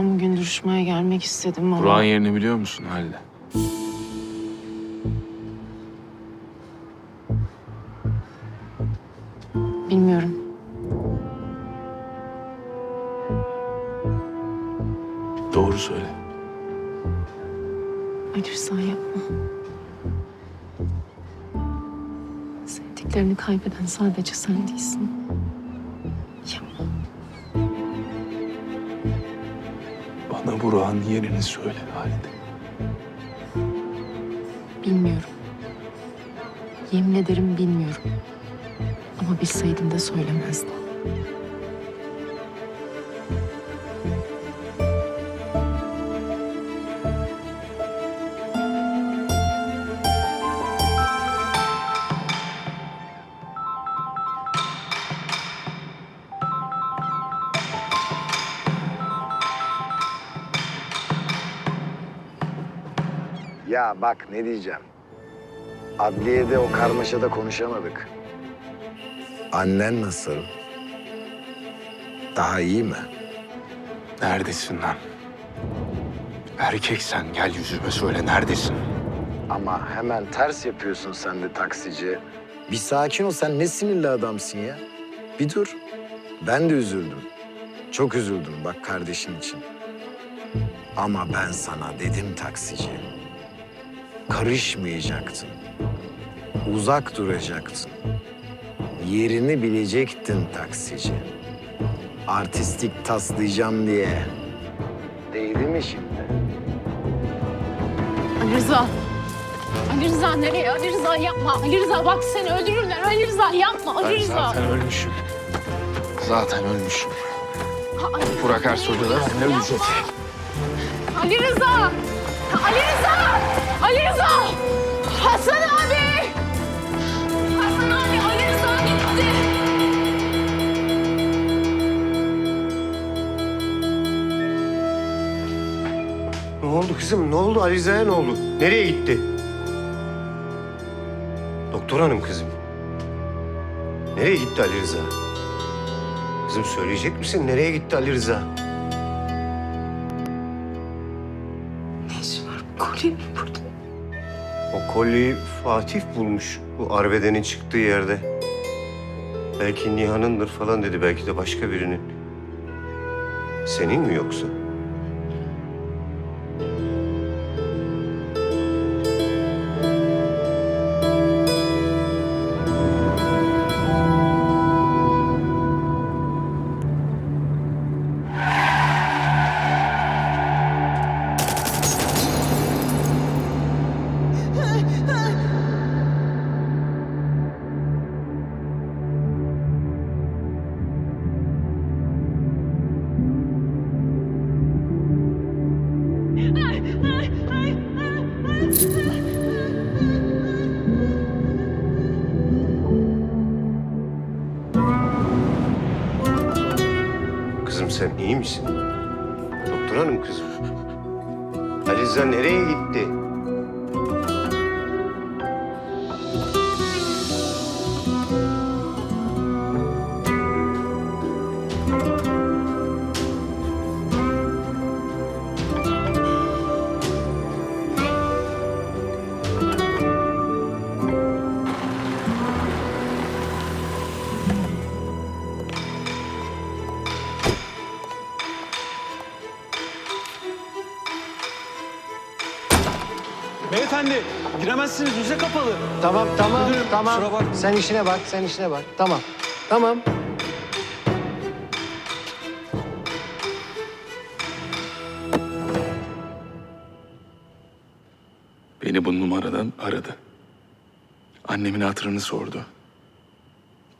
Ben bugün duruşmaya gelmek istedim ama... Burak'ın yerini biliyor musun Halide? Bilmiyorum. Doğru söyle. Ali Rıza yapma. Sevdiklerini kaybeden sadece sen değilsin. Bana Burak'ın yerini söyle Halide. Bilmiyorum. Yemin ederim bilmiyorum. Ama bilseydim de söylemezdim. Ya bak ne diyeceğim. Adliyede o karmaşada konuşamadık. Annen nasıl? Daha iyi mi? Neredesin lan? Erkeksen gel yüzüme söyle neredesin? Ama hemen ters yapıyorsun sen de taksici. Bir sakin ol sen ne sinirli adamsın ya. Bir dur. Ben de üzüldüm. Çok üzüldüm bak kardeşin için. Ama ben sana dedim taksici. Karışmayacaktın. Uzak duracaktın. Yerini bilecektin taksici. Artistik taslayacağım diye. Değdi mi şimdi? Ali Rıza. Ali Rıza nereye? Ali Rıza yapma. Ali Rıza bak seni öldürürler. Ali Rıza yapma. Ali Ben Rıza. zaten ölmüşüm. Zaten ölmüşüm. Ha, Ali Rıza, Burak Ersoy'da da benimle ölecek. Ali Rıza. Ali Rıza. Ali Rıza. Hasan abi. Hasan abi Ali Rıza gitti. Ne oldu kızım? Ne oldu? Aliza'ya ne oldu? Nereye gitti? Doktor hanım kızım. Nereye gitti Ali Rıza? Kızım söyleyecek misin? Nereye gitti Ali Rıza? Var bu kolyenin burada? O kolyeyi Fatih bulmuş bu arbedenin çıktığı yerde. Belki Nihan'ındır falan dedi. Belki de başka birinin. Senin mi yoksa? Kızım sen iyi misin? Doktor hanım kızım. Ali Rıza nereye gitti? Beyefendi giremezsiniz müze kapalı. Tamam tamam Müdürüm, tamam. kusura. Sen işine bak sen işine bak. Tamam. Tamam. Beni bu numaradan aradı. Annemin hatırını sordu.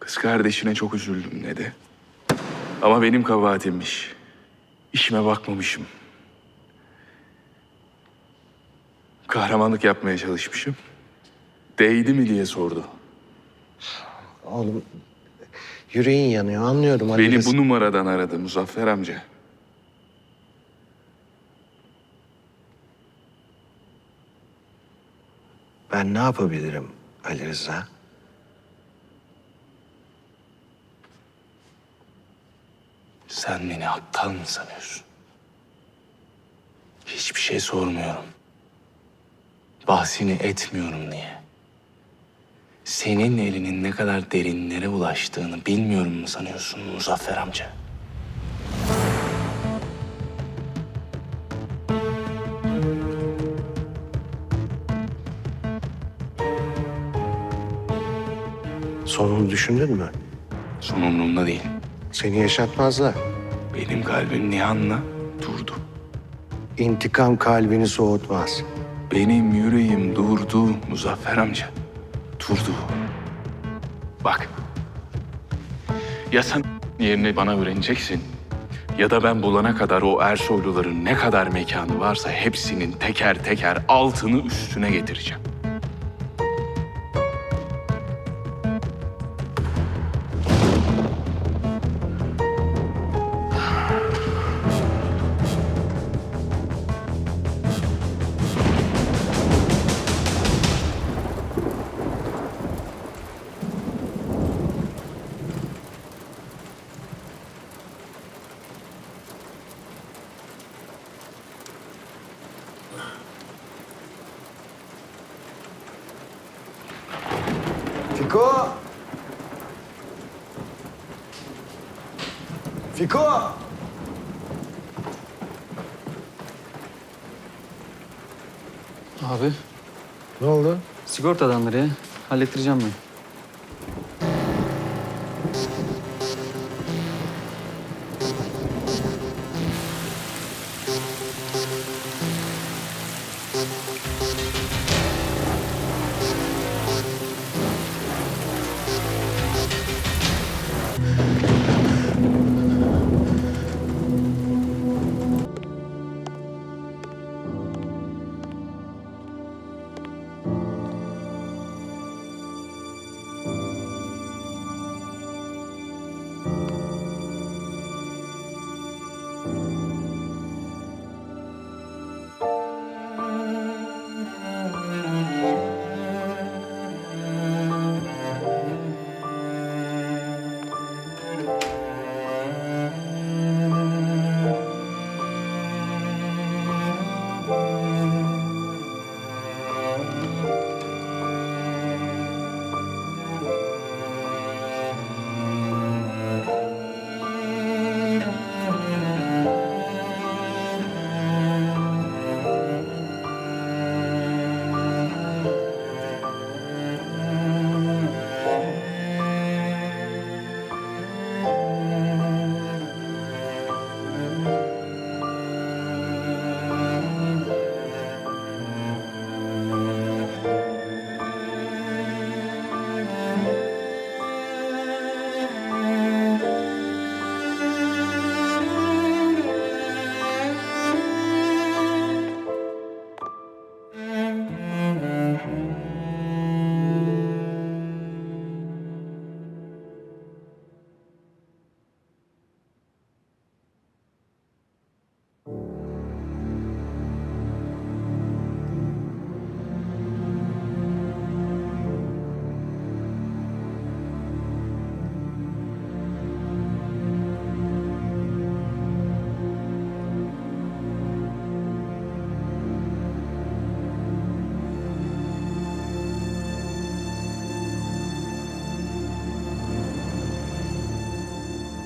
Kız kardeşine çok üzüldüm dedi. Ama benim kabahatimmiş. İşime bakmamışım. Kahramanlık yapmaya çalışmışım. Değdi mi diye sordu. Oğlum yüreğin yanıyor anlıyorum Ali Beni Rıza. bu numaradan aradı Muzaffer amca. Ben ne yapabilirim Ali Rıza? Sen beni aptal mı sanıyorsun? Hiçbir şey sormuyorum. Bahsini etmiyorum niye? Senin elinin ne kadar derinlere ulaştığını bilmiyorum mu sanıyorsun Muzaffer amca? Sonunu düşündün mü? Son umurumda değil. Seni yaşatmazlar. Benim kalbim Nihan'la durdu. İntikam kalbini soğutmaz. Benim yüreğim durdu Muzaffer amca. Durdu. Bak. Ya sen yerine bana öğreneceksin. Ya da ben bulana kadar o Ersoyluların ne kadar mekanı varsa hepsinin teker teker altını üstüne getireceğim. Fiko! Fiko! Abi Ne oldu? sigorta adamları ya. Hallettireceğim ben.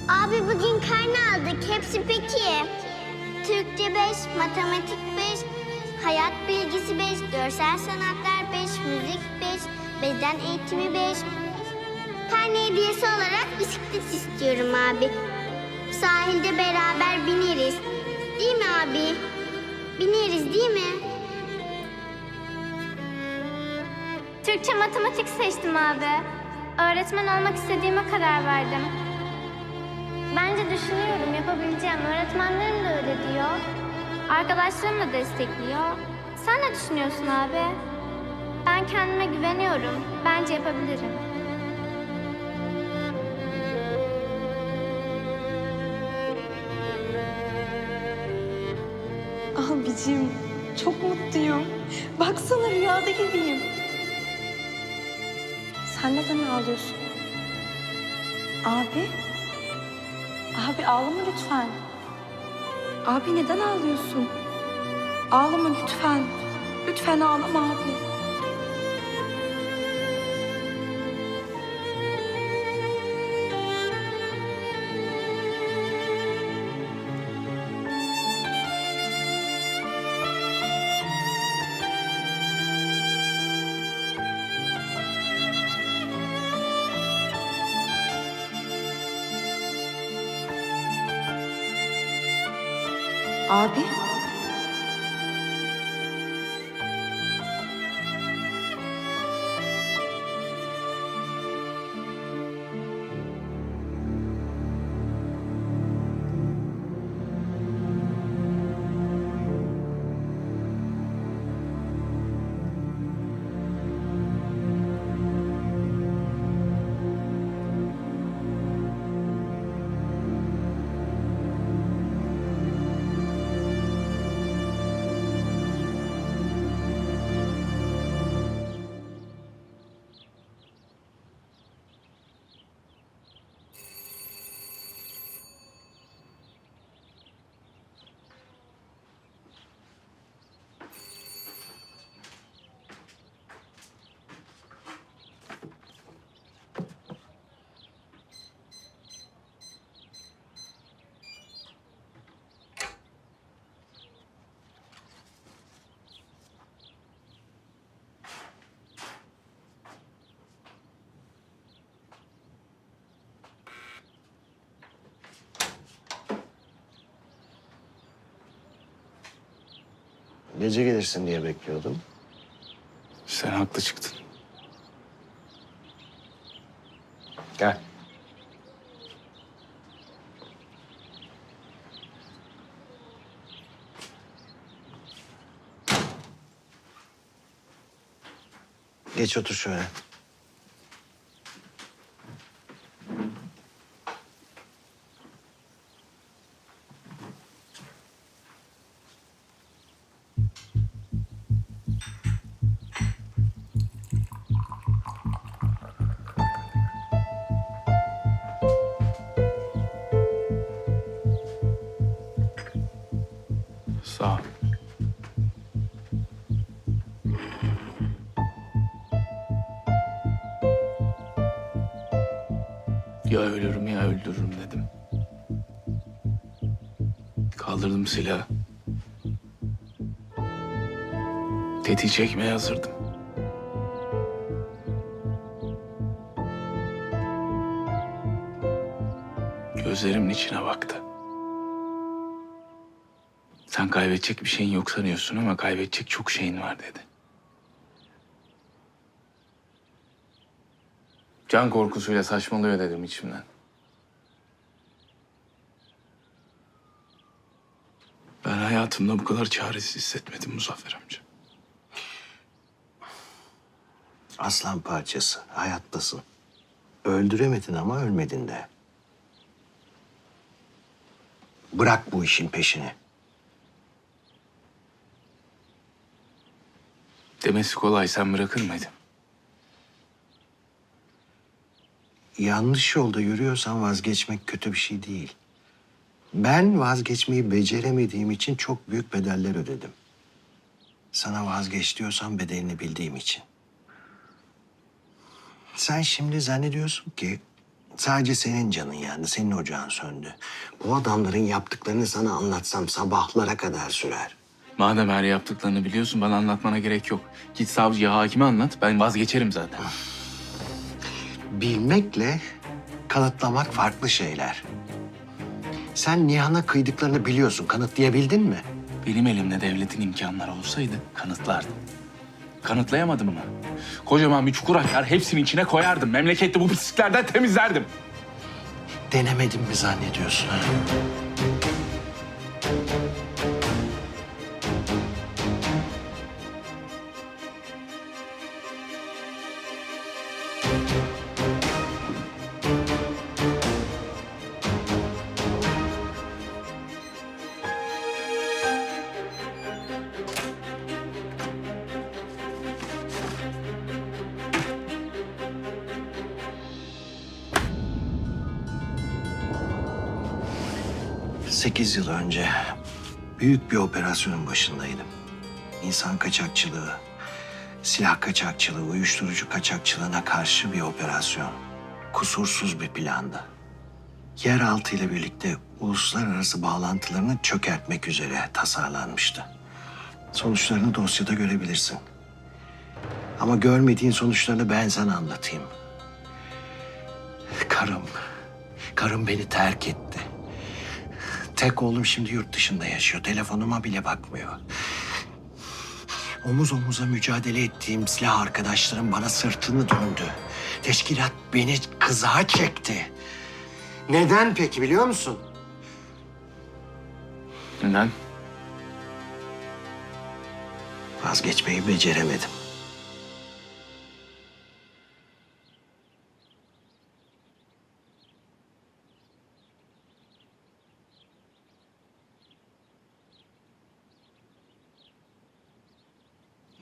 Abi bugün karne aldık. Hepsi peki. Türkçe 5, matematik 5, hayat bilgisi 5, görsel sanatlar 5, müzik 5, beden eğitimi 5. Karne hediyesi olarak bisiklet istiyorum abi. Sahilde beraber bineriz. Değil mi abi? Bineriz değil mi? Türkçe matematik seçtim abi. Öğretmen olmak istediğime karar verdim. Bence düşünüyorum, yapabileceğim. Öğretmenlerim de öyle diyor. Arkadaşlarım da destekliyor. Sen ne düşünüyorsun abi? Ben kendime güveniyorum. Bence yapabilirim. Abicim çok mutluyum. Baksana rüyada gibiyim. Sen neden ağlıyorsun? Abi? Abi ağlama lütfen. Abi neden ağlıyorsun? Ağlama lütfen. Lütfen ağlama abi. Gece gelirsin diye bekliyordum. Sen haklı çıktın. Gel. Geç otur şöyle. Ya ölürüm ya öldürürüm dedim. Kaldırdım silahı. Tetiği çekmeye hazırdım. Gözlerimin içine baktı. Sen kaybedecek bir şeyin yok sanıyorsun ama kaybedecek çok şeyin var dedi. Can korkusuyla saçmalıyor dedim içimden. Ben hayatımda bu kadar çaresiz hissetmedim Muzaffer amca. Aslan parçası. Hayattasın. Öldüremedin ama ölmedin de. Bırak bu işin peşini. Demesi kolay sen bırakır mıydın? Yanlış yolda yürüyorsan vazgeçmek kötü bir şey değil. Ben vazgeçmeyi beceremediğim için çok büyük bedeller ödedim. Sana vazgeç diyorsam bedelini bildiğim için. Sen şimdi zannediyorsun ki sadece senin canın yandı, senin ocağın söndü. Bu adamların yaptıklarını sana anlatsam sabahlara kadar sürer. Madem her yaptıklarını biliyorsun bana anlatmana gerek yok. Git savcıya hakime anlat ben vazgeçerim zaten. Bilmekle kanıtlamak farklı şeyler. Sen Nihan'a kıydıklarını biliyorsun, kanıtlayabildin mi? Benim elimde devletin imkanları olsaydı kanıtlardım. Kanıtlayamadım mı? Kocaman bir çukur açar, hepsini içine koyardım. Memlekette bu pisliklerden temizlerdim. Denemedim mi zannediyorsun? ha? Sekiz yıl önce büyük bir operasyonun başındaydım. insan kaçakçılığı, silah kaçakçılığı, uyuşturucu kaçakçılığına karşı bir operasyon. Kusursuz bir plandı. Yeraltı ile birlikte uluslararası bağlantılarını çökertmek üzere tasarlanmıştı. Sonuçlarını dosyada görebilirsin. Ama görmediğin sonuçlarını ben sana anlatayım. Karım, karım beni terk etti. Tek oğlum şimdi yurt dışında yaşıyor. Telefonuma bile bakmıyor. Omuz omuza mücadele ettiğim silah arkadaşlarım bana sırtını döndü. Teşkilat beni kızağa çekti. Neden peki biliyor musun? Neden? Vazgeçmeyi beceremedim.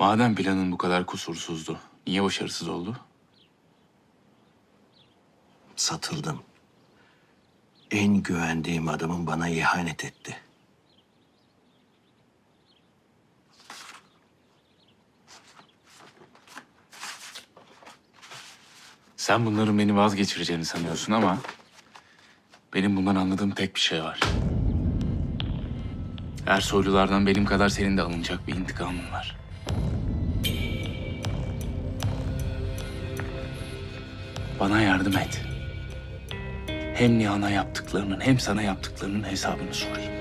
Madem planın bu kadar kusursuzdu, niye başarısız oldu? Satıldım. En güvendiğim adamın bana ihanet etti. Sen bunların beni vazgeçireceğini sanıyorsun ama... ...benim bundan anladığım tek bir şey var. Ersoylulardan benim kadar senin de alınacak bir intikamın var. Bana yardım et. Hem Nihan'a yaptıklarının hem sana yaptıklarının hesabını sorayım.